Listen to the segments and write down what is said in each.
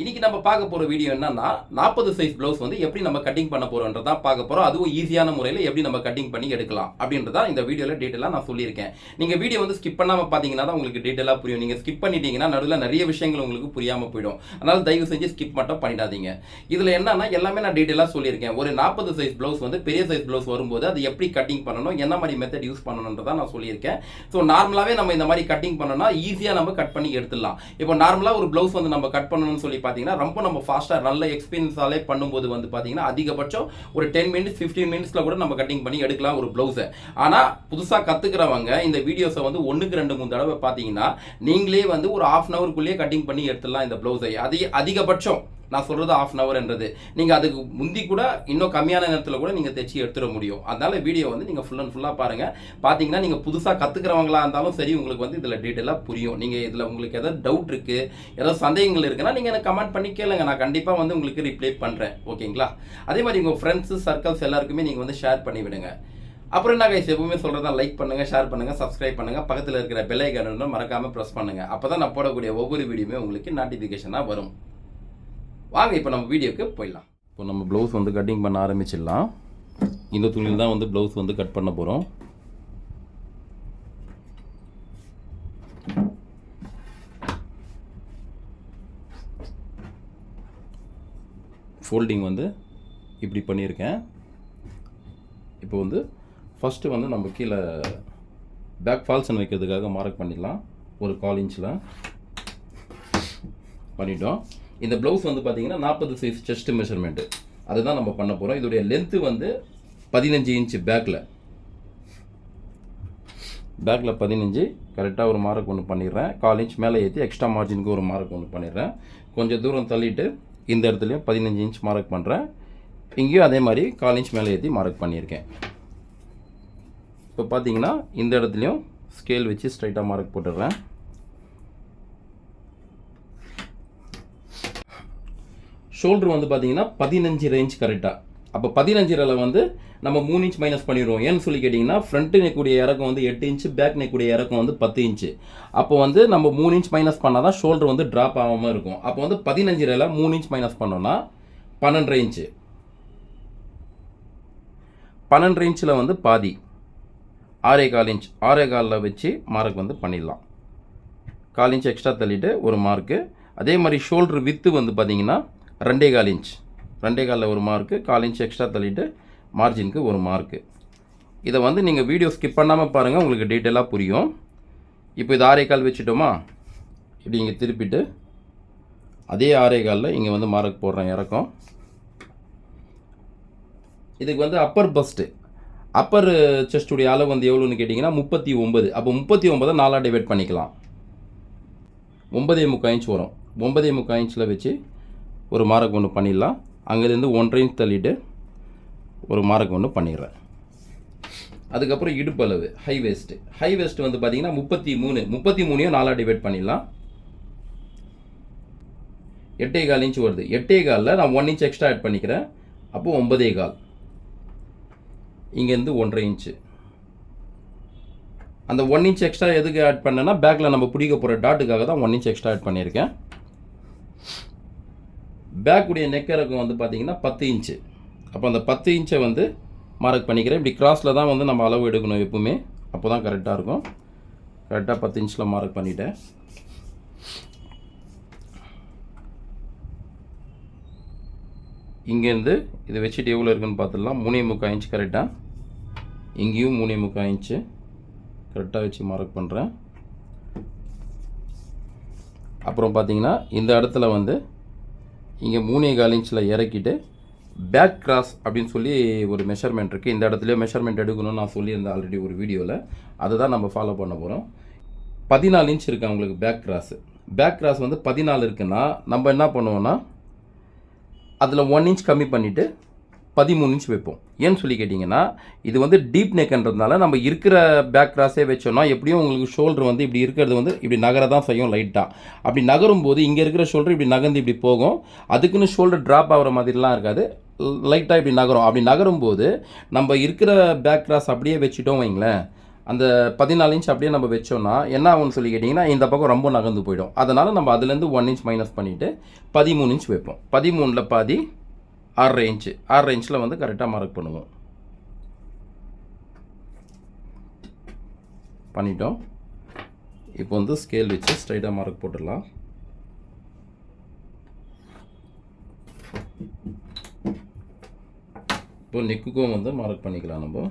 இன்றைக்கி நம்ம பார்க்க போகிற வீடியோ என்னன்னா நாற்பது சைஸ் ப்ளவுஸ் வந்து எப்படி நம்ம கட்டிங் பண்ண போகிறோன்றதான் பார்க்க போகிறோம் அதுவும் ஈஸியான முறையில் எப்படி நம்ம கட்டிங் பண்ணி எடுக்கலாம் அப்படின்றதா இந்த வீடியோவில் டீட்டெயிலாக நான் சொல்லியிருக்கேன். நீங்கள் வீடியோ வந்து ஸ்கிப் பண்ணாமல் பார்த்தீங்கன்னா தான் உங்களுக்கு டீட்டெயிலாக புரியும். நீங்கள் ஸ்கிப் பண்ணிட்டீங்கன்னா நடுவில் நிறைய விஷயங்கள் உங்களுக்கு புரியாமல் போயிடும். அதனால் தயவு செஞ்சு ஸ்கிப் மட்டும் பண்ணிடாதீங்க. இதில் என்னன்னா எல்லாமே நான் டீட்டெயிலாக சொல்லியிருக்கேன். ஒரு நாற்பது சைஸ் ப்ளவுஸ் வந்து பெரிய சைஸ் ப்ளவுஸ் வரும்போது அது எப்படி கட்டிங் பண்ணணும் என்ன மாதிரி மெத்தட் யூஸ் பண்ணணுன்றதான் நான் சொல்லியிருக்கேன். ஸோ நார்மலாகவே நம்ம இந்த மாதிரி கட்டிங் பண்ணோம்னா ஈஸியாக நம்ம கட் பண்ணி எடுத்துடலாம். இப்போ நார்மலாக ஒரு ப்ளவுஸ் வந்து நம்ம கட் பண்ணணும்னு சொல்லி பார்த்தீங்கன்னா ரொம்ப நம்ம ஃபாஸ்ட்டாக நல்ல எக்ஸ்பீரியன்ஸாலே பண்ணும்போது வந்து பார்த்தீங்கன்னா அதிகபட்சம் ஒரு டென் மினிட்ஸ் ஃபிஃப்டீன் மினிட்ஸில் கூட நம்ம கட்டிங் பண்ணி எடுக்கலாம் ஒரு ப்ளவுஸை ஆனால் புதுசாக கற்றுக்கிறவங்க இந்த வீடியோஸை வந்து ஒன்றுக்கு ரெண்டு மூணு தடவை பார்த்தீங்கன்னா நீங்களே வந்து ஒரு ஆஃப் அன் ஹவருக்குள்ளேயே கட்டிங் பண்ணி எடுத்துடலாம் இந்த ப்ளவுஸை அதிக அதிகபட்சம். நான் சொல்கிறது ஆஃப் அன் ஹவர்ன்றது நீங்கள் அதுக்கு முந்தி கூட இன்னும் கம்மியான நேரத்தில் கூட நீங்கள் தைச்சி எடுத்துட முடியும். அதனால் வீடியோ வந்து நீங்கள் ஃபுல் அண்ட் ஃபுல்லாக பாருங்கள் பார்த்தீங்கன்னா நீங்கள் புதுசாக கற்றுக்கிறவங்களா இருந்தாலும் சரி உங்களுக்கு வந்து இதில் டீட்டெயிலாக புரியும். நீங்கள் இதில் உங்களுக்கு எதாவது டவுட் இருக்குது ஏதாவது சந்தேகங்கள் இருக்குன்னா நீங்கள் எனக்கு கமெண்ட் பண்ணி கேளுங்க. நான் கண்டிப்பாக வந்து உங்களுக்கு ரிப்ளை பண்ணுறேன் ஓகேங்களா? அதே மாதிரி உங்கள் ஃப்ரெண்ட்ஸு சர்க்கிள்ஸ் எல்லாருக்குமே நீங்கள் வந்து ஷேர் பண்ணி விடுங்க. அப்புறம் என்ன கைஸ் எப்பவுமே சொல்கிறதா லைக் பண்ணுங்கள் ஷேர் பண்ணுங்கள் சப்ஸ்கிரைப் பண்ணுங்கள் பக்கத்தில் இருக்கிற பெல் ஐக்கான மறக்காமல் ப்ரெஸ் பண்ணுங்கள் அப்போ தான் நான் போடக்கூடிய ஒவ்வொரு வீடியோமே உங்களுக்கு நோட்டிஃபிகேஷனாக வரும். வாங்க இப்போ நம்ம வீடியோக்கு போயிடலாம். இப்போ நம்ம ப்ளவுஸ் வந்து கட்டிங் பண்ண ஆரம்பிச்சிடலாம். இந்த துணியில் தான் வந்து ப்ளவுஸ் வந்து கட் பண்ண போகிறோம் ஃபோல்டிங் வந்து இப்படி பண்ணியிருக்கேன். இப்போ வந்து ஃபஸ்ட்டு வந்து நம்ம கீழே பேக் ஃபால்ஸ்ன்னு வைக்கிறதுக்காக மார்க் பண்ணிடலாம். ஒரு கால் இன்ச்சில் பண்ணிட்டோம். இந்த ப்ளவுஸ் வந்து பார்த்தீங்கன்னா நாற்பது சைஸ் செஸ்ட் மெஷர்மெண்ட்டு அதுதான் நம்ம பண்ண போகிறோம் இதோடைய லென்த்து வந்து பதினஞ்சு இன்ச்சு பேக்கில் பேக்கில் பதினஞ்சு கரெக்டாக ஒரு மார்க் ஒன்று பண்ணிடுறேன். கால் இன்ச் மேலே ஏற்றி எக்ஸ்ட்ரா மார்ஜினுக்கு ஒரு மார்க் ஒன்று பண்ணிடுறேன். கொஞ்சம் தூரம் தள்ளிட்டு இந்த இடத்துலையும் பதினஞ்சு இன்ச் மார்க் பண்ணுறேன் இங்கேயும் அதே மாதிரி கால் இன்ச் மேலே ஏற்றி மார்க் பண்ணியிருக்கேன். இப்போ பார்த்தீங்கன்னா இந்த இடத்துலையும் ஸ்கேல் வச்சு ஸ்ட்ரைட்டாக மார்க் போட்டுடுறேன். ஷோல்டர் வந்து பார்த்தீங்கன்னா பதினஞ்சு ரேஞ்ச் கரெக்டாக அப்போ பதினஞ்சு வந்து நம்ம மூணு இன்ச் மைனஸ் பண்ணிடுவோம். ஏன்னு சொல்லி கேட்டிங்கன்னா ஃப்ரண்ட் நெக்கூடிய இறக்கம் வந்து எட்டு இன்ச்சு பேக் நெக்கூடிய இறக்கம் வந்து பத்து இன்ச்சு அப்போ வந்து நம்ம மூணு இன்ச் மைனஸ் பண்ணால் தான் ஷோல்டர் வந்து ட்ராப் ஆகாமல் இருக்கும். அப்போ வந்து பதினஞ்சு மூணு இன்ச் மைனஸ் பண்ணோன்னா பன்னெண்டு இன்ச்சு பன்னெண்டு இன்ச்சில் வந்து பாதி. ஆறே கால் இன்ச் ஆறே காலில் வச்சு மார்க் வந்து பண்ணிடலாம். கால் இன்ச் எக்ஸ்ட்ரா தள்ளிட்டு ஒரு மார்க்கு அதே மாதிரி ஷோல்டர் வித்து வந்து பார்த்திங்கன்னா ரெண்டே கால் இன்ச் ரெண்டே காலில் ஒரு மார்க்கு கால் இன்ச் எக்ஸ்ட்ரா தள்ளிட்டு மார்ஜினுக்கு ஒரு மார்க்கு இதை வந்து நீங்கள் வீடியோ ஸ்கிப் பண்ணாமல் பாருங்கள் உங்களுக்கு டீட்டெயிலாக புரியும். இப்போ இது ஆரே கால் வச்சுட்டோமா? இப்படி இங்கே திருப்பிட்டு அதே ஆரே காலில் இங்கே வந்து மார்க் போடுறேன் இறக்கம். இதுக்கு வந்து அப்பர் பஸ்ட்டு அப்பர் செஸ்டுடைய அளவு வந்து எவ்வளோன்னு கேட்டிங்கன்னா முப்பத்தி ஒம்பது அப்போ முப்பத்தி ஒம்பதை நாலாக டிவைட் பண்ணிக்கலாம். ஒன்பதே முக்கால் இன்ச் வரும். ஒன்பதே முக்கால் இன்ச்சில் வச்சு ஒரு மார்க் ஒன்று பண்ணிடலாம். அங்கேருந்து ஒன்றரை இன்ச் தள்ளிட்டு ஒரு மார்க் ஒன்று பண்ணிடுறேன். அதுக்கப்புறம் இடுப்பளவு ஹை வேஸ்ட்டு ஹை வேஸ்ட் வந்து பார்த்தீங்கன்னா முப்பத்தி மூணு முப்பத்தி மூணையும் நாலாக டிவைட் பண்ணிடலாம். எட்டே கால் இன்ச் வருது. எட்டே காலில் நான் ஒன் இன்ச் எக்ஸ்ட்ரா ஆட் பண்ணிக்கிறேன். அப்போது ஒன்பதே கால். இங்கேருந்து ஒன்றரை இன்ச்சு அந்த ஒன் இன்ச் எக்ஸ்ட்ரா எதுக்கு ஆட் பண்ணேன்னா பேக்கில் நம்ம பிடிக்க போகிற டாட்டுக்காக தான் ஒன் இன்ச் எக்ஸ்ட்ரா ஆட் பண்ணியிருக்கேன். பேக்குடைய நெக் இறக்கம் வந்து பார்த்தீங்கன்னா பத்து இன்ச்சு அப்போ அந்த பத்து இன்ச்சை வந்து மார்க் பண்ணிக்கிறேன். இப்படி கிராஸில் தான் வந்து நம்ம அளவு எடுக்கணும் எப்பவுமே. அப்போ தான் கரெக்டாக இருக்கும். கரெக்டாக பத்து இன்ச்சில் மார்க் பண்ணிட்டேன். இங்கேருந்து இதை வச்சுட்டு எவ்வளோ இருக்குன்னு பார்த்துடலாம். மூணே முக்கால் இன்ச்சு கரெக்டாக இங்கேயும் மூணே முக்கால் இன்ச்சு கரெக்டாக வச்சு மார்க் பண்ணுறேன் அப்புறம் பார்த்தீங்கன்னா இந்த இடத்துல வந்து இங்கே மூணே கால் இன்ச்சில் இறக்கிட்டு பேக் கிராஸ் அப்படின்னு சொல்லி ஒரு மெஷர்மெண்ட் இருக்குது இந்த இடத்துலையே மெஷர்மெண்ட் எடுக்கணும்னு நான் சொல்லியிருந்தேன் ஆல்ரெடி ஒரு வீடியோவில் அதை தான் நம்ம ஃபாலோ பண்ண போகிறோம் பதினாலு இன்ச் இருக்குது அவங்களுக்கு பேக் கிராஸு பேக் கிராஸ் வந்து பதினாலு இருக்குன்னா நம்ம என்ன பண்ணுவோன்னா அதில் ஒன் இன்ச் கம்மி பண்ணிவிட்டு பதிமூணு இன்ச் வைப்போம். ஏன்னு சொல்லி கேட்டிங்கன்னா இது வந்து டீப் நெக்ன்றதுனால நம்ம இருக்கிற பேக் கிராஸே வச்சோம்னா எப்படியும் உங்களுக்கு ஷோல்டர் வந்து இப்படி இருக்கிறது வந்து இப்படி நகர தான் செய்யும் லைட்டாக அப்படி நகரும் போது இங்கே இருக்கிற ஷோல்டர் இப்படி நகர்ந்து இப்படி போகும். அதுக்குன்னு ஷோல்டர் ட்ராப் ஆகிற மாதிரிலாம் இருக்காது. லைட்டாக இப்படி நகரும். அப்படி நகரும் போது நம்ம இருக்கிற பேக் கிராஸ் அப்படியே வச்சுட்டோம் வைங்களேன். அந்த பதினாலு இன்ச் அப்படியே நம்ம வச்சோம்னா என்ன ஆகும்னு சொல்லி கேட்டிங்கன்னா இந்த பக்கம் ரொம்ப நகர்ந்து போயிடும். அதனால் நம்ம அதுலேருந்து ஒன் இன்ச் மைனஸ் பண்ணிவிட்டு பதிமூணு இன்ச் வைப்போம். பதிமூணில் பாதி ஆறரை ரேஞ்சு ஆறு ரேஞ்சில் வந்து கரெக்டாக மார்க் பண்ணுவோம். பண்ணிட்டோம். இப்போ வந்து ஸ்கேல் வச்சு ஸ்ட்ரைட்டாக மார்க் போட்டுடலாம். இப்போ நெக்குக்கும் வந்து மார்க் பண்ணிக்கலாம் நம்ம.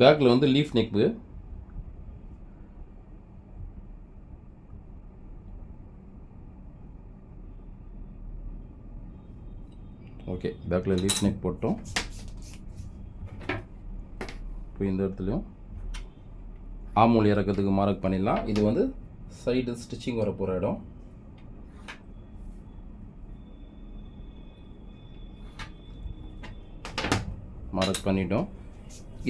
பேக்கில் வந்து லீஃப் நெக்கு ஓகே பேக்கில் லீஃப் நெக் போட்டோம். இப்போ இந்த இடத்துலையும் ஆமூல் இறக்கிறதுக்கு மார்க் பண்ணிடலாம். இது வந்து சைடு ஸ்டிச்சிங் வர போகிற இடம். மார்க் பண்ணிட்டோம்.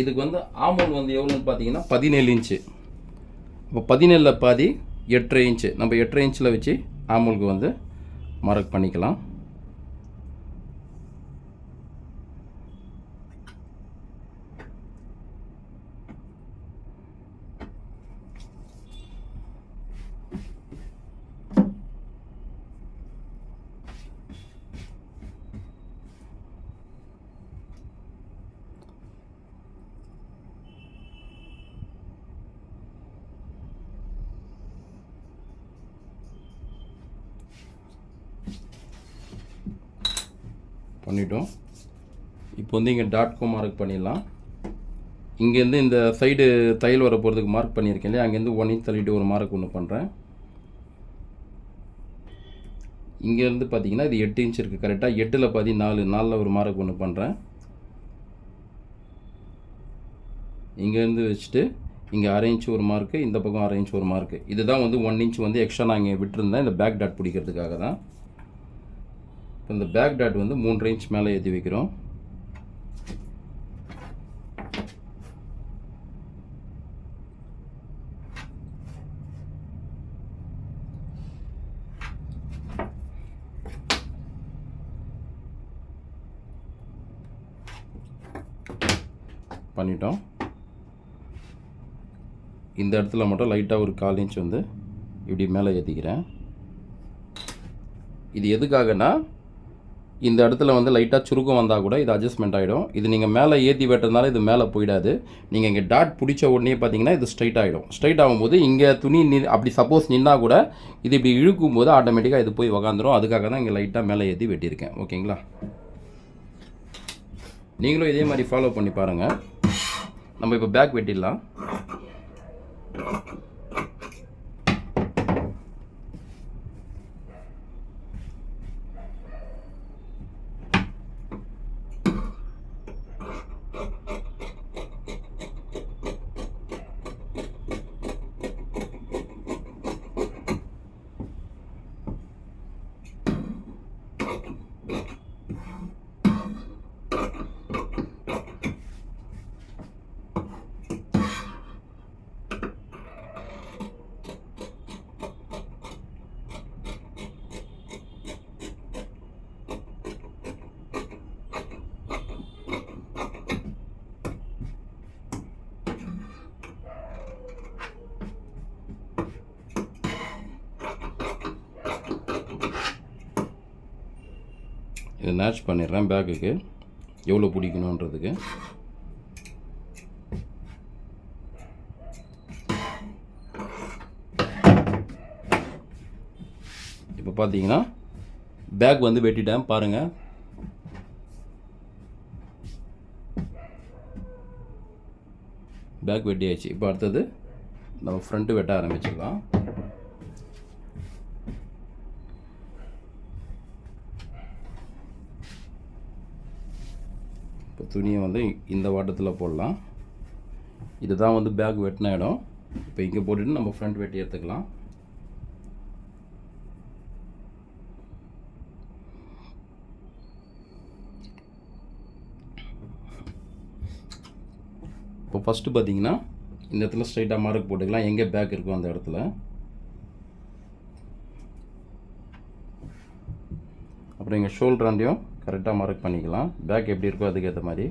இதுக்கு வந்து ஆமூல் வந்து எவ்வளோன்னு பார்த்தீங்கன்னா பதினேழு இன்ச்சு இப்போ பதினேழில் பாதி எட்டரை இன்ச்சு நம்ம எட்டரை இன்ச்சில் வச்சு ஆமூலுக்கு வந்து மார்க் பண்ணிக்கலாம். பண்ணிட்டோம். இப்போ வந்து இங்கே டாட் காம் மார்க் பண்ணிடலாம். இங்கேருந்து இந்த சைடு தையல் வர போகிறதுக்கு மார்க் பண்ணியிருக்கேன் இல்லையா? அங்கேருந்து ஒன் இன்ச் தள்ளிட்டு ஒரு மார்க் ஒன்று பண்ணுறேன் இங்கேருந்து பார்த்தீங்கன்னா இது எட்டு இன்ச் இருக்குது கரெக்டாக எட்டில் பாதி நாலு நாலில் ஒரு மார்க் ஒன்று பண்ணுறேன் இங்கேருந்து வச்சுட்டு இங்கே அரை இன்ச் ஒரு மார்க்கு இந்த பக்கம் அரை இன்ச் ஒரு மார்க்கு இதுதான் வந்து ஒன் இன்ச் வந்து எக்ஸ்ட்ரா நான் இங்கே விட்டுருந்தேன். இந்த பேக் டாட் பிடிக்கிறதுக்காக தான். இந்த பேக் டாட் வந்து மூன்று இன்ச் மேலே ஏற்றி வைக்கிறோம். பண்ணிட்டோம். இந்த இடத்துல மட்டும் லைட்டாக ஒரு கால் இன்ச் வந்து இப்படி மேலே ஏற்றிக்கிறேன் இது எதுக்காகனா இந்த இடத்துல வந்து லைட்டாக சுருக்கம் வந்தால் கூட இது அட்ஜஸ்ட்மெண்ட் ஆகிடும் இது நீங்கள் மேலே ஏற்றி வெட்டுறதுனால இது மேலே போயிடாது. நீங்கள் இங்கே டாட் பிடிச்ச உடனே பார்த்தீங்கன்னா இது ஸ்ட்ரைட் ஆகிடும் ஸ்ட்ரைட் ஆகும்போது இங்கே துணி நி அப்படி சப்போஸ் நின்னா கூட இது இப்படி இழுக்கும் போது ஆட்டோமேட்டிக்காக இது போய் உக்காந்துரும். அதுக்காக தான் இங்கே லைட்டாக மேலே ஏற்றி வெட்டியிருக்கேன். ஓகேங்களா? நீங்களும் இதே மாதிரி ஃபாலோ பண்ணி பாருங்கள் நம்ம இப்போ பேக் வெட்டிடலாம். இதை மேட்ச் பண்ணிடுறேன் பேக்குக்கு எவ்வளோ பிடிக்கணுன்றதுக்கு இப்போ பார்த்தீங்கன்னா பேக் வந்து வெட்டிட்டேன் பாருங்கள் பேக் வெட்டியாச்சு. இப்போ அடுத்தது நம்ம ஃப்ரண்ட்டு வெட்ட ஆரம்பிச்சிடலாம். துணியை வந்து இந்த வாட்டத்தில் போடலாம். இதுதான் வந்து பேக் வெட்டின இடம். இப்போ இங்கே போட்டுட்டு நம்ம ஃப்ரண்ட் வெட்டி எடுத்துக்கலாம். இப்போ ஃபஸ்ட்டு பார்த்தீங்கன்னா இந்த இடத்துல ஸ்ட்ரைட்டாக மார்க் போட்டுக்கலாம். எங்கே பேக் இருக்கும் அந்த இடத்துல. அப்புறம் எங்கள் ஷோல்டராண்டையும் கரெக்டாக மார்க் பண்ணிக்கலாம். பேக் எப்படி இருக்கோ அதுக்கேற்ற மாதிரி.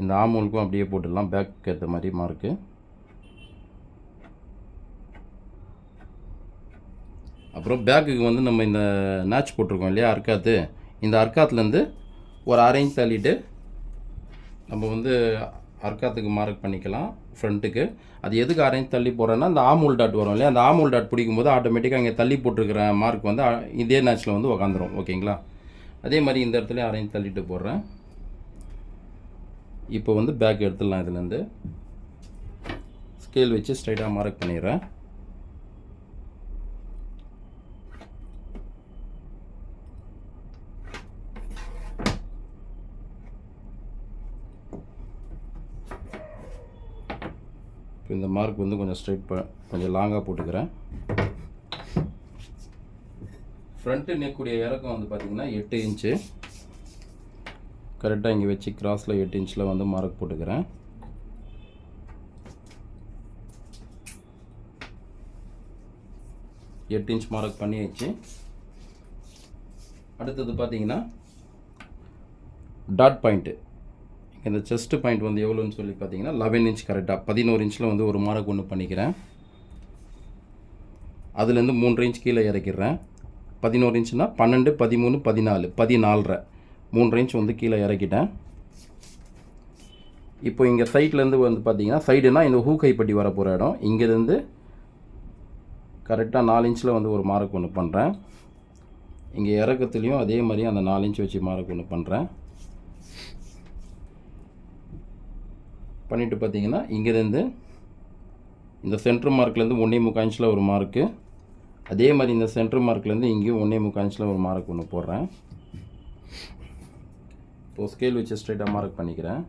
இந்த ஆமூலுக்கும் அப்படியே போட்டுடலாம். பேக்கு ஏற்ற மாதிரி மார்க்கு அப்புறம் பேக்குக்கு வந்து நம்ம இந்த நேச் போட்டிருக்கோம் இல்லையா அர்க்காத்து இந்த அர்க்காத்துலேருந்து ஒரு அரை இன்ச் தள்ளிட்டு நம்ம வந்து அர்க்காத்துக்கு மார்க் பண்ணிக்கலாம். ஃப்ரண்ட்டுக்கு அது எதுக்கு அரேஞ்ச் தள்ளி போடுறேன்னா அந்த ஆமூல் டாட் வரும் இல்லையா? அந்த ஆமூல் டாட் பிடிக்கும்போது ஆட்டோமேட்டிக்காக இங்கே தள்ளி போட்டிருக்கிற மார்க் வந்து இதே நேச்சில் வந்து உக்காந்துரும். ஓகேங்களா? அதே மாதிரி இந்த இடத்துல அரேஞ்ச் தள்ளிட்டு போடுறேன். இப்போ வந்து பேக் எடுத்துடலாம் இதுலேருந்து ஸ்கேல் வச்சு ஸ்ட்ரைட்டாக மார்க் பண்ணிடுறேன். இப்போ இந்த மார்க் வந்து கொஞ்சம் ஸ்ட்ரைட் ப கொஞ்சம் லாங்காக போட்டுக்கிறேன். ஃப்ரண்ட்டு நெக்குடைய இறக்கம் வந்து பார்த்திங்கன்னா எட்டு இன்ச்சு கரெக்டாக இங்கே வச்சு கிராஸில் எட்டு இன்ச்சில் வந்து மார்க் போட்டுக்கிறேன். எட்டு இன்ச் மார்க் பண்ணியாச்சு. அடுத்தது பார்த்தீங்கன்னா டாட் பாயிண்ட்டு இந்த செஸ்ட் பாயிண்ட் வந்து எவ்வளோன்னு சொல்லி பார்த்தீங்கன்னா லெவன் இன்ச் கரெக்டாக பதினோரு இன்ச்சில் வந்து ஒரு மார்க் ஒன்று பண்ணிக்கிறேன். அதுலேருந்து மூன்று இன்ச் கீழே இறக்கிடுறேன். பதினோரு இன்ச்சுனா பன்னெண்டு பதிமூணு பதினாலு பதினாலரை. மூன்று இன்ச் வந்து கீழே இறக்கிட்டேன். இப்போ இங்கே சைட்லேருந்து வந்து பார்த்தீங்கன்னா சைடுனா இந்த ஹூ கைப்பட்டி வர போகிற இடம். இங்கேருந்து கரெக்டாக நாலு இன்ச்சில் வந்து ஒரு மார்க் ஒன்று பண்ணுறேன் இங்கே இறக்கத்துலேயும் அதே மாதிரி அந்த நாலு இன்ச் வச்சு மார்க் ஒன்று பண்ணுறேன் பண்ணிவிட்டு பார்த்தீங்கன்னா இங்கேருந்து இந்த சென்ட்ரு மார்க்லேருந்து ஒன்றே முக்கால் இன்ச்சில் ஒரு மார்க்கு அதே மாதிரி இந்த சென்ட்ரு மார்க்லேருந்து இங்கேயும் ஒன்றே முக்கால் இன்ச்சில் ஒரு மார்க் ஒன்று போடுறேன். இப்போது ஸ்கேல் வச்சு ஸ்ட்ரைட்டாக மார்க் பண்ணிக்கிறேன்.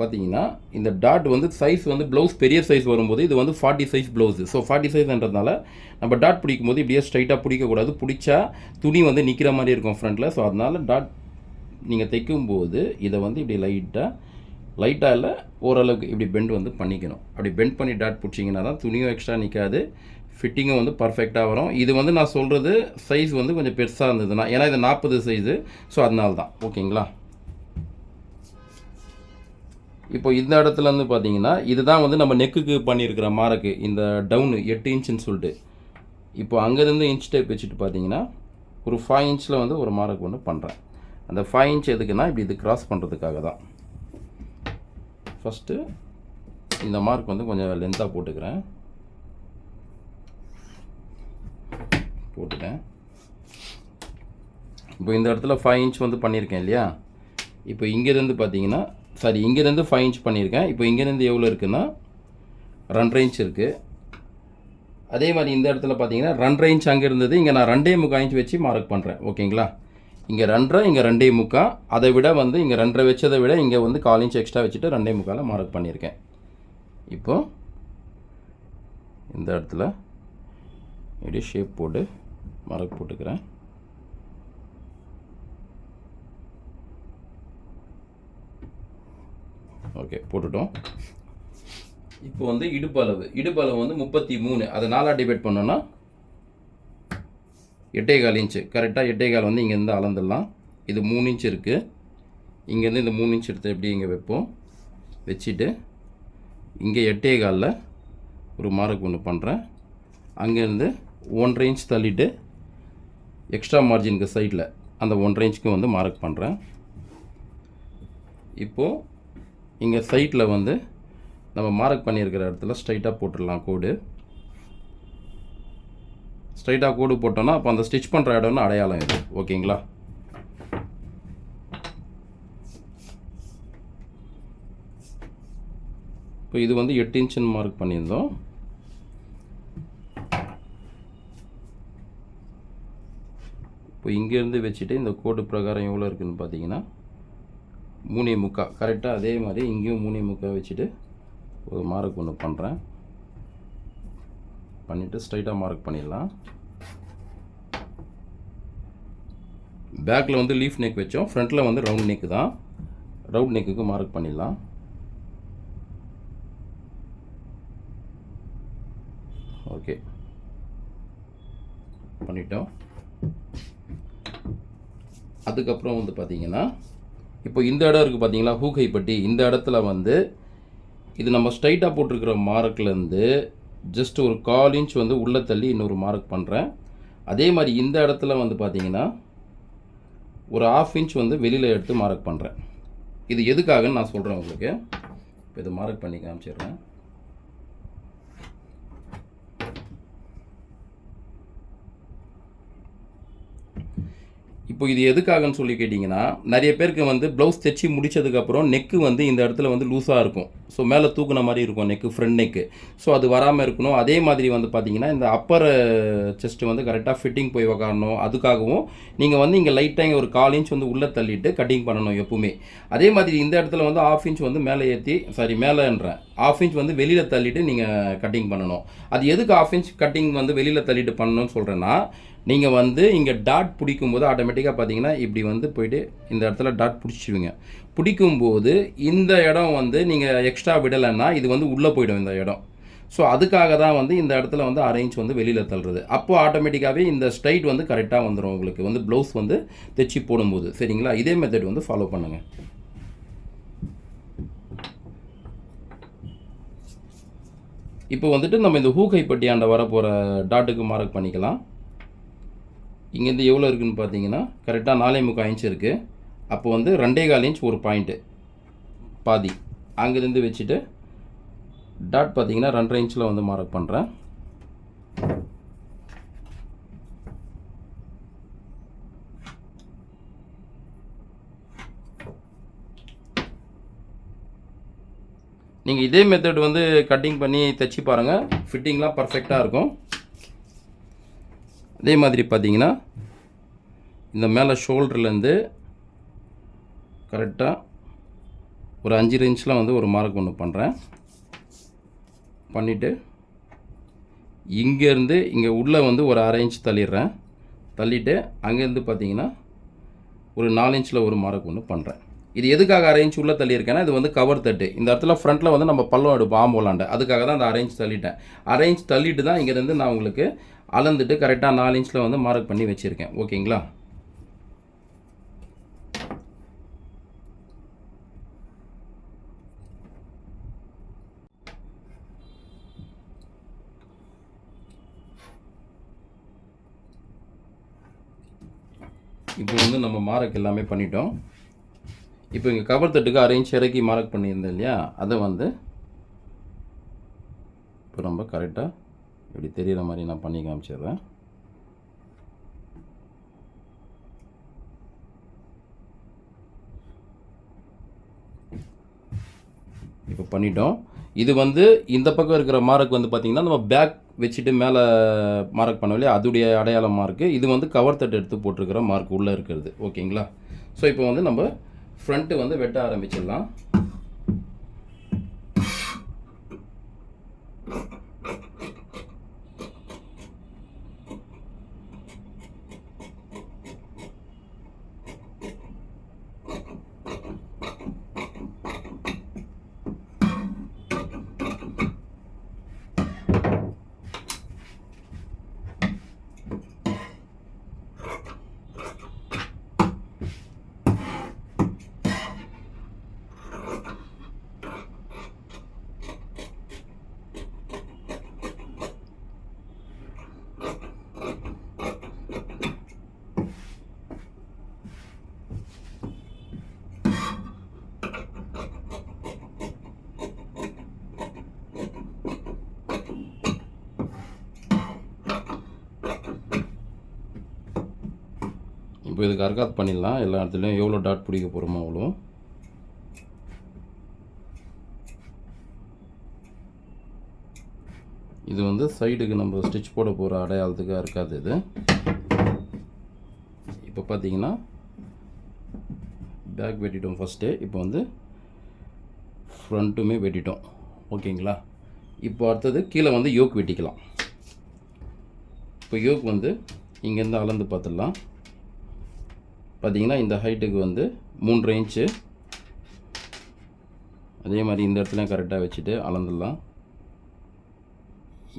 பார்த்தீங்கன்னா இந்த டாட் வந்து சைஸ் வந்து ப்ளவுஸ் பெரிய சைஸ் வரும்போது இது வந்து forty size blouse so forty சைஸ்ன்றதுனால நம்ம டாட் பிடிக்கும் போது இப்படியே ஸ்ட்ரைட்டாக பிடிக்கக்கூடாது. பிடிச்சா துணி வந்து நிற்கிற மாதிரி இருக்கும் ஃப்ரண்ட்டில் ஸோ அதனால் டாட் நீங்கள் தைக்கும்போது இதை வந்து இப்படி லைட்டாக லைட்டாக இல்லை ஓரளவுக்கு இப்படி பெண்ட் வந்து பண்ணிக்கணும். அப்படி பெண்ட் பண்ணி டாட் பிடிச்சிங்கன்னா தான் துணியும் எக்ஸ்ட்ரா நிற்காது ஃபிட்டிங்கும் வந்து பர்ஃபெக்டாக வரும். இது வந்து நான் சொல்கிறது சைஸ் வந்து கொஞ்சம் பெருசாக இருந்ததுன்னா ஏன்னா இது நாற்பது சைஸு ஸோ அதனால தான் ஓகேங்களா இப்போ இந்த இடத்துல வந்து பார்த்தீங்கன்னா இதுதான் வந்து நம்ம நெக்குக்கு பண்ணியிருக்கிற மார்க்கு இந்த டவுனு எட்டு இன்ச்சுன்னு சொல்லிட்டு. இப்போ அங்கேருந்து இன்ச் டேப் வச்சுட்டு பார்த்தீங்கன்னா ஒரு ஃபைவ் இன்ச்சில் வந்து ஒரு மார்க் ஒன்று பண்ணுறேன் அந்த ஃபைவ் இன்ச் எதுக்குன்னா இப்படி இது கிராஸ் பண்ணுறதுக்காக தான். ஃபஸ்ட்டு இந்த மார்க் வந்து கொஞ்சம் லென்த்தாக போட்டுக்கிறேன். போட்டுட்டேன். இப்போ இந்த இடத்துல ஃபைவ் இன்ச் வந்து பண்ணியிருக்கேன் இல்லையா? இப்போ இங்கேருந்து பார்த்தீங்கன்னா சாரி இங்கேருந்து ஃபைவ் இன்ச் பண்ணியிருக்கேன். இப்போ இங்கேருந்து எவ்வளோ இருக்குன்னா ரெண்டரை இன்ச் இருக்குது அதே மாதிரி இந்த இடத்துல பார்த்தீங்கன்னா ரெண்டரை இன்ச் அங்கே இருந்தது. இங்கே நான் ரெண்டே முக்கால் இன்ச் வச்சு மார்க் பண்ணுறேன் ஓகேங்களா? இங்கே ரெண்டரை இங்கே ரெண்டே முக்கால் அதை விட வந்து இங்கே ரெண்டரை வச்சதை விட இங்கே வந்து கால் இன்ச் எக்ஸ்ட்ரா வச்சுட்டு ரெண்டே முக்கால் மார்க் பண்ணியிருக்கேன். இப்போது இந்த இடத்துல இப்படி ஷேப் போட்டு மார்க் போட்டுக்கிறேன். ஓகே போட்டுட்டோம். இப்போ வந்து இடுப்பு அளவு. இடுப்பு அளவு வந்து முப்பத்தி மூணு. அதை நாலாக டிவைட் பண்ணோன்னா எட்டே கால் இன்ச்சு கரெக்டாக எட்டே கால் வந்து இங்கேருந்து அளந்துடலாம். இது மூணு இன்ச் இருக்குது இங்கேருந்து இந்த மூணு இன்ச் எடுத்து எப்படி இங்கே வைப்போம்? வச்சுட்டு இங்கே எட்டே காலில் ஒரு மார்க் ஒன்று பண்ணுறேன் அங்கேருந்து ஒன்றரை இன்ச் தள்ளிட்டு எக்ஸ்ட்ரா மார்ஜினுக்கு சைடில் அந்த ஒன்றரை இன்ச்சுக்கு வந்து மார்க் பண்ணுறேன் இப்போது இங்கே சைட்டில் வந்து நம்ம மார்க் பண்ணியிருக்கிற இடத்துல ஸ்ட்ரைட்டாக போட்டுடலாம் கோடு ஸ்ட்ரைட்டாக கோடு போட்டோன்னா அப்போ அந்த ஸ்டிச் பண்ணுற இடம்னு அடையாளம் இது. ஓகேங்களா? இப்போ இது வந்து எட்டு இன்ச்சுன்னு மார்க் பண்ணியிருந்தோம். இப்போ இங்கேருந்து வச்சுட்டு இந்த கோடு பிரகாரம் எவ்வளோ இருக்குதுன்னு பார்த்தீங்கன்னா மூணே முக்கா. கரெக்டாக அதே மாதிரி இங்கேயும் மூணே முக்கா வச்சுட்டு ஒரு மார்க் ஒன்று பண்ணுறேன் பண்ணிவிட்டு ஸ்ட்ரைட்டாக மார்க் பண்ணிடலாம். பேக்கில் வந்து லீஃப் நெக் வச்சோம். ஃப்ரண்ட்டில் வந்து ரவுண்ட் நெக் தான். ரவுண்ட் நெக்குக்கு மார்க் பண்ணிடலாம். ஓகே பண்ணிட்டோம். அதுக்கப்புறம் வந்து பார்த்திங்கன்னா இப்போ இந்த இடம் இருக்குது பார்த்தீங்களா ஹூகைப்பட்டி. இந்த இடத்துல வந்து இது நம்ம ஸ்ட்ரைட்டாக போட்டிருக்கிற மார்க்லேருந்து ஜஸ்ட் ஒரு கால் இன்ச் வந்து உள்ளே தள்ளி இன்னொரு மார்க் பண்ணுறேன் அதே மாதிரி இந்த இடத்துல வந்து பார்த்தீங்கன்னா ஒரு ஆஃப் இன்ச் வந்து வெளியில் எடுத்து மார்க் பண்ணுறேன் இது எதுக்காகன்னு நான் சொல்கிறேன் உங்களுக்கு. இப்போ இது மார்க் பண்ணி காமிச்சிடுறேன். இப்போ இது எதுக்காகன்னு சொல்லி கேட்டிங்கன்னா நிறைய பேருக்கு வந்து ப்ளவுஸ் தைச்சி முடிச்சதுக்கப்புறம் நெக்கு வந்து இந்த இடத்துல வந்து லூஸாக இருக்கும். ஸோ மேலே தூக்குன மாதிரி இருக்கும் நெக்கு ஃப்ரண்ட் நெக்கு ஸோ அது வராமல் இருக்கணும். அதே மாதிரி வந்து பார்த்தீங்கன்னா இந்த அப்பர் செஸ்ட் uh, வந்து கரெக்டாக ஃபிட்டிங் போய் உக்காரணும். அதுக்காகவும் நீங்கள் வந்து இங்கே லைட்டாக இங்கே ஒரு கால் இன்ச் வந்து உள்ளே தள்ளிட்டு கட்டிங் பண்ணணும் எப்பவுமே. அதே மாதிரி இந்த இடத்துல வந்து ஆஃப் இன்ச் வந்து மேலே ஏற்றி சாரி மேலேன்றேன். ஆஃப் இன்ச் வந்து வெளியில் தள்ளிட்டு நீங்கள் கட்டிங் பண்ணணும். அது எதுக்கு ஆஃப் இன்ச் கட்டிங் வந்து வெளியில் தள்ளிட்டு பண்ணணும்னு சொல்கிறேன்னா நீங்கள் வந்து இங்கே டாட் பிடிக்கும்போது ஆட்டோமேட்டிக்காக பார்த்தீங்கன்னா இப்படி வந்து போயிட்டு இந்த இடத்துல டாட் பிடிச்சிடுவீங்க பிடிக்கும்போது இந்த இடம் வந்து நீங்கள் எக்ஸ்ட்ரா விடலைன்னா இது வந்து உள்ளே போயிடும் இந்த இடம். ஸோ அதுக்காக தான் வந்து இந்த இடத்துல வந்து அரேஞ்ச் வந்து வெளியில் தள்ளுறது. அப்போது ஆட்டோமேட்டிக்காகவே இந்த ஸ்ட்ரைட் வந்து கரெக்டாக வந்துடும் உங்களுக்கு. வந்து ப்ளவுஸ் வந்து தைச்சி போடும்போது. சரிங்களா? இதே மெத்தட் வந்து ஃபாலோ பண்ணுங்கள் இப்போ வந்துட்டு நம்ம இந்த ஹூகைப்பட்டியாண்ட பட்டியாண்ட வரப்போகிற டாட்டுக்கு மார்க் பண்ணிக்கலாம். இங்கேருந்து எவ்வளோ இருக்குதுன்னு பார்த்தீங்கன்னா கரெக்டாக நாலே முக்கால் இன்ச் இருக்குது அப்போ வந்து ரெண்டே கால் இன்ச் ஒரு பாயிண்ட்டு பாதி. அங்கேருந்து வச்சுட்டு டாட் பார்த்தீங்கன்னா ரெண்டரை இன்ச்சில் வந்து மார்க் பண்ணுறேன் நீங்கள் இதே மெத்தட் வந்து கட்டிங் பண்ணி தைச்சி பாருங்கள் ஃபிட்டிங்லாம் பர்ஃபெக்டாக இருக்கும். அதே மாதிரி பார்த்தீங்கன்னா இந்த மேலே ஷோல்டர்லேருந்து கரெக்டாக ஒரு அஞ்சு இன்ச்சில் வந்து ஒரு மார்க் ஒன்று பண்ணுறேன் பண்ணிவிட்டு இங்கேருந்து இங்கே உள்ளே வந்து ஒரு அரை இன்ச் தள்ளிடுறேன். தள்ளிவிட்டு அங்கேருந்து பார்த்தீங்கன்னா ஒரு நாலு இன்ச்சில் ஒரு மார்க் ஒன்று பண்ணுறேன் இது எதுக்காக அரேஞ்ச் உள்ளே தள்ளியிருக்கேன்னா இது வந்து கவர் தட்டு. இந்த இடத்துல ஃப்ரண்ட்டில் வந்து நம்ம பள்ளம் எடுப்போம் ஆம்போலாண்ட அதுக்காக தான் அந்த அரேஞ்ச் தள்ளிட்டேன். அரேஞ்ச் தள்ளிட்டு தான் இங்கேருந்து நான் உங்களுக்கு அளந்துட்டு கரெக்டாக நாலு இன்ச்சில் வந்து மார்க் பண்ணி வச்சுருக்கேன். ஓகேங்களா? இப்போ வந்து நம்ம மார்க் எல்லாமே பண்ணிட்டோம். இப்போ இங்கே கவர் தட்டுக்கு அரேஞ்ச் இறக்கி மார்க் பண்ணியிருந்தேன் இல்லையா? அதை வந்து இப்போ நம்ம கரெக்டாக இப்படி தெரிகிற மாதிரி நான் பண்ணி காமிச்சிடுறேன். இப்போ பண்ணிட்டோம். இது வந்து இந்த பக்கம் இருக்கிற மார்க் வந்து பார்த்திங்கன்னா நம்ம பேக் வச்சுட்டு மேலே மார்க் பண்ண இல்லையா அதுடைய அடையாள மார்க்கு இது வந்து கவர் தட்டு எடுத்து போட்டிருக்கிற மார்க் உள்ளே இருக்கிறது. ஓகேங்களா? ஸோ இப்போ வந்து நம்ம ஃப்ரண்ட்டு வந்து வெட்ட ஆரம்பிச்சிடலாம். இப்போ இதுக்கு அர்காத் பண்ணிடலாம். எல்லா இடத்துலையும் எவ்வளோ டாட் பிடிக்க போகிறோமோ அவ்வளோ. இது வந்து சைடுக்கு நம்ம ஸ்டிச் போட போகிற அடையாளத்துக்காக இருக்காது இது. இப்போ பார்த்தீங்கன்னா பேக் வெட்டிட்டோம் ஃபஸ்ட்டு இப்போ வந்து ஃப்ரண்ட்டுமே வெட்டிட்டோம். ஓகேங்களா? இப்போ அடுத்தது கீழே வந்து யோக் வெட்டிக்கலாம். இப்போ யோக் வந்து இங்கேருந்து அளந்து பார்த்துடலாம். பார்த்தீங்கன்னா இந்த ஹைட்டுக்கு வந்து மூன்றரை இன்ச்சு அதே மாதிரி இந்த இடத்துல கரெக்டாக வச்சுட்டு அளந்துடலாம்.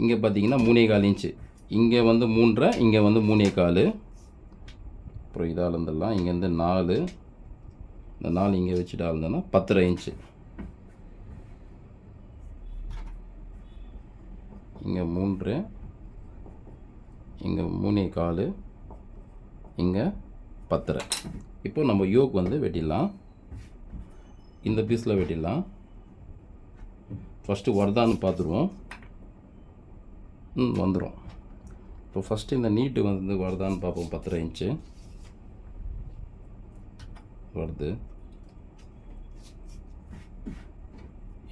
இங்கே பார்த்தீங்கன்னா மூணே கால் இன்ச்சு இங்கே வந்து மூன்றரை இங்கே வந்து மூணே கால். அப்புறம் இதாக அளந்துடலாம். இங்கேருந்து நாலு. இந்த நாலு இங்கே வச்சுட்டு அளந்தோன்னா பத்தரை இன்ச்சு இங்கே மூன்று. இங்கே மூணே கால். இங்கே பத்தரை. இப்போ நம்ம யோக் வந்து வெட்டிடலாம். இந்த பீஸில் வெட்டிடலாம். ஃபஸ்ட்டு வருதான்னு பார்த்துருவோம். ம் வந்துடும் இப்போ ஃபஸ்ட்டு இந்த நீட்டு வந்து வருதான்னு பார்ப்போம். பத்தரை இன்ச்சு வருது.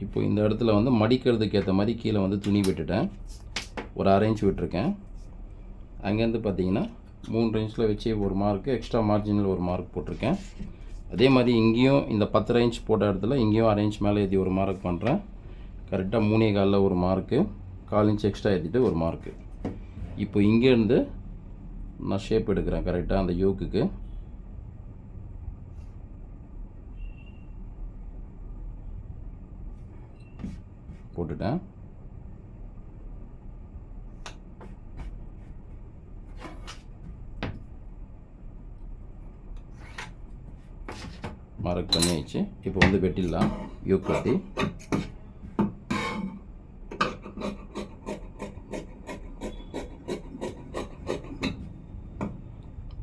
இப்போ இந்த இடத்துல வந்து மடிக்கிறதுக்கு ஏற்ற மாதிரி கீழே வந்து துணி விட்டுட்டேன். ஒரு அரை இன்ச் விட்டுருக்கேன். அங்கேருந்து பார்த்தீங்கன்னா மூணு இன்ச்சில் வச்சு ஒரு மார்க்கு எக்ஸ்ட்ரா மார்ஜினில் ஒரு மார்க் போட்டிருக்கேன். அதே மாதிரி இங்கேயும் இந்த பத்தரை இன்ச் போட்ட இடத்துல இங்கேயும் அரை இன்ச் மேலே ஏற்றி ஒரு மார்க் பண்ணுறேன் கரெக்டாக மூணே காலில் ஒரு மார்க்கு கால் இன்ச் எக்ஸ்ட்ரா ஏற்றிட்டு ஒரு மார்க்கு இப்போ இங்கேருந்து நான் ஷேப் எடுக்கிறேன் கரெக்டாக அந்த யோக்குக்கு போட்டுட்டேன். மார்க் பண்ணியாச்சு. இப்போ வந்து வெட்டிடலாம். யூ கட்டி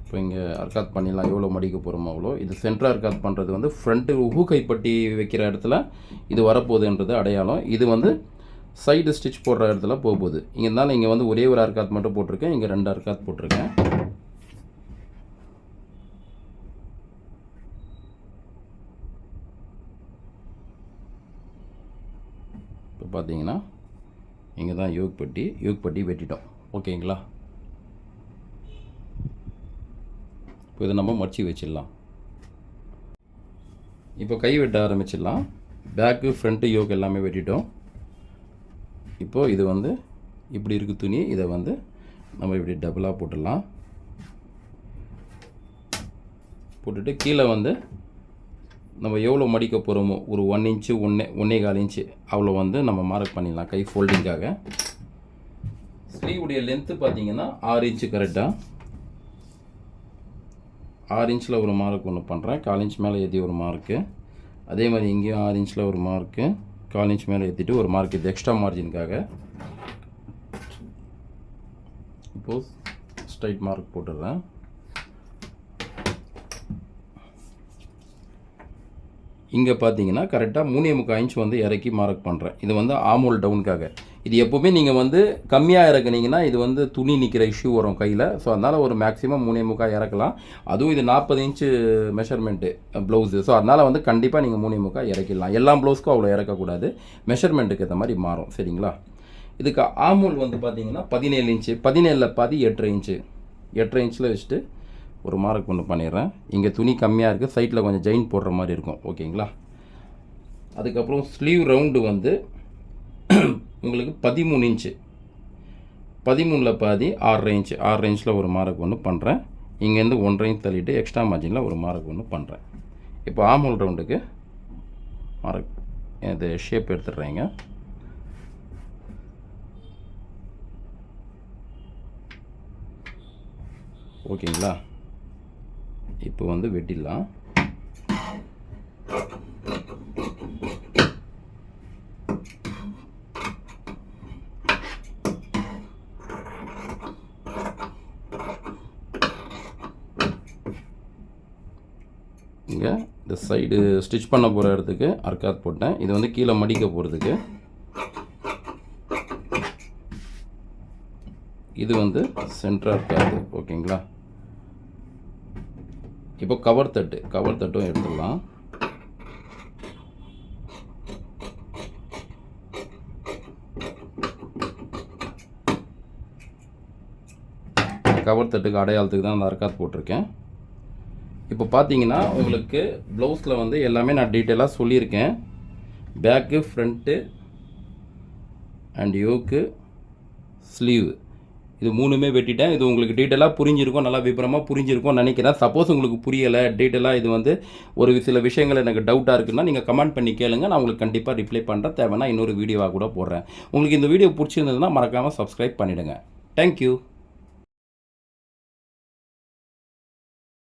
இப்போ இங்கே அர்க்காத் பண்ணிடலாம். எவ்வளோ மடிக்க போகிறோமோ அவ்வளோ. இது சென்ட்ராக அர்க்காத் பண்ணுறது வந்து ஃப்ரண்ட்டு உகு கைப்பட்டி வைக்கிற இடத்துல இது வரப்போகுதுன்றது அடையாளம். இது வந்து சைடு ஸ்டிச் போடுற இடத்துல போக போகுது. இங்கே இருந்தாலும் இங்கே வந்து ஒரே ஒரு அர்க்காத் மட்டும் போட்டிருக்கேன். இங்கே ரெண்டு அர்க்காத் போட்டிருக்கேன் இப்போ பார்த்தீங்கன்னா இங்கே தான் யோக் பட்டி யோக் பட்டி வெட்டிட்டோம். ஓகேங்களா? இப்போ இதை நம்ம மடிச்சு வச்சிடலாம். இப்போ கை வெட்ட ஆரம்பிச்சிடலாம். பேக்கு ஃப்ரண்ட்டு யோக் எல்லாமே வெட்டிட்டோம். இப்போது இது வந்து இப்படி இருக்குது துணி. இதை வந்து நம்ம இப்படி டபுளாக போட்டுடலாம். போட்டுட்டு கீழே வந்து நம்ம எவ்வளோ மடிக்க போகிறோமோ ஒரு ஒன் இன்ச்சு ஒன்றே ஒன்றே கால் இன்ச்சு அவ்வளோ வந்து நம்ம மார்க் பண்ணிடலாம் கை ஃபோல்டிங்காக ஸ்லீவுடைய லென்த்து பார்த்தீங்கன்னா ஆறு இன்ச்சு கரெக்டாக ஆறு இன்ச்சில் ஒரு மார்க் ஒன்று பண்ணுறேன் கால் இன்ச் மேலே ஏற்றி ஒரு மார்க்கு அதே மாதிரி இங்கேயும் ஆறு இன்ச்சில் ஒரு மார்க்கு கால் இன்ச் மேலே ஏற்றிட்டு ஒரு மார்க் இது எக்ஸ்ட்ரா மார்ஜினுக்காக இப்போது ஸ்ட்ரைட் மார்க் போட்டுடுறேன். இங்கே பார்த்தீங்கன்னா கரெக்டாக மூணே முக்கால் இன்ச் வந்து இறக்கி மார்க் பண்ணுறேன் இது வந்து ஆமோல் டவுனுக்காக இது எப்போவுமே நீங்கள் வந்து கம்மியாக இறக்குனீங்கன்னா இது வந்து துணி நிற்கிற இஷ்யூ வரும் கையில். ஸோ அதனால் ஒரு மேக்ஸிமம் மூணே முக்கால் இறக்கலாம். அதுவும் இது நாற்பது இன்ச்சு மெஷர்மெண்ட்டு ப்ளவுஸு ஸோ அதனால் வந்து கண்டிப்பாக நீங்கள் மூணே முக்கால் இறக்கிடலாம். எல்லா ப்ளவுஸ்க்கும் அவ்வளோ இறக்கக்கூடாது. மெஷர்மெண்ட்டுக்கு ஏற்ற மாதிரி மாறும். சரிங்களா? இதுக்கு ஆமூல் வந்து பார்த்தீங்கன்னா பதினேழு இன்ச்சு பதினேழில் பாதி எட்டரை இன்ச்சு எட்டரை இன்ச்சில் வச்சுட்டு ஒரு மார்க் ஒன்று பண்ணிடுறேன். இங்கே துணி கம்மியாக இருக்குது சைட்டில் கொஞ்சம் ஜெயின் போடுற மாதிரி இருக்கும். ஓகேங்களா அதுக்கப்புறம் ஸ்லீவ் ரவுண்டு வந்து உங்களுக்கு பதிமூணு இன்ச்சு பதிமூணில் பாதி ஆறரை இன்ச்சு ஆறரை இன்ச்சில் ஒரு மார்க் ஒன்று பண்ணுறேன் இங்கேருந்து ஒன்றரை தள்ளிட்டு எக்ஸ்ட்ரா மார்ஜினில் ஒரு மார்க் ஒன்று பண்ணுறேன் இப்போ ஆமோல் ரவுண்டுக்கு மார்க் இது ஷேப் எடுத்துடுறேங்க. ஓகேங்களா இப்போ வந்து வெட்டிடலாம். இங்கே இந்த சைடு ஸ்டிச் பண்ண போகிற இடத்துக்கு அர்க்காத் போட்டேன். இது வந்து கீழே மடிக்க போகிறதுக்கு இது வந்து சென்டர் அர்க்காத் ஓகேங்களா இப்போ கவர் தட்டு கவர் தட்டும் எடுத்துடலாம். கவர் தட்டுக்கு அடையாளத்துக்கு தான் அந்த அர்க்காத் போட்டிருக்கேன். இப்போ பார்த்தீங்கன்னா உங்களுக்கு ப்ளவுஸில் வந்து எல்லாமே நான் டீட்டெயிலாக சொல்லியிருக்கேன். Back front and yoke sleeve இது மூணுமே வெட்டிட்டேன். இது உங்களுக்கு டீட்டெயிலாக புரிஞ்சிருக்கும் நல்லா விபரமாக புரிஞ்சிருக்கும் நினைக்கிறேன். சப்போஸ் உங்களுக்கு புரியலை டீட்டெயிலாக இது வந்து ஒரு சில விஷயங்கள் எனக்கு டவுட்டாக இருக்குன்னா நீங்கள் கமெண்ட் பண்ணி கேளுங்க. நான் உங்களுக்கு கண்டிப்பாக ரிப்ளை பண்ணுறேன் தேவைன்னா இன்னொரு வீடியோவாக கூட போடுறேன். உங்களுக்கு இந்த வீடியோ பிடிச்சிருந்ததுன்னா மறக்காமல் சப்ஸ்கிரைப் பண்ணிவிடுங்க தேங்க்யூ